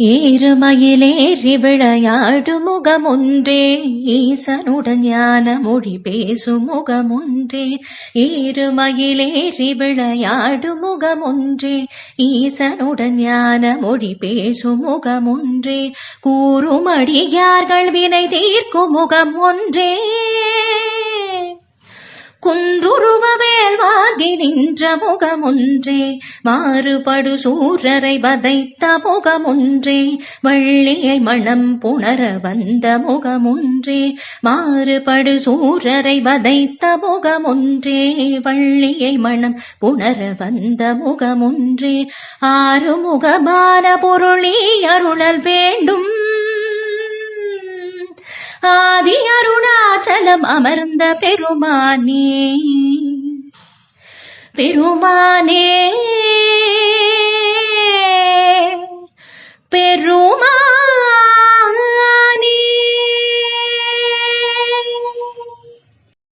ஈருமயிலேறி விளையாடு முகமுன்றே ஈசனுடன் ஞான மொழி பேசு முகமுன்றே. ஈருமயிலேறி விளையாடு முகமுன்றே ஈசனுடன் ஞான மொழி பேசு முகமுன்றே கூறுமடியார்கள் வினை தீர்க்கும் முகம் ஒன்றே குன்றுருவ ஆகி நின்ற முகமொன்றே மாறுபடு சூரரை வதைத்த முகமொன்றே வள்ளியை மனம் புணர வந்த முகமொன்றே மாறுபடு சூரரை வதைத்த முகமொன்றே வள்ளியை மனம் புணர வந்த முகமொன்றே. ஆறுமுகமான பொருளே அருளல் வேண்டும். ஆதி அருணாச்சலம் அமர்ந்த பெருமானே. பெருமானே.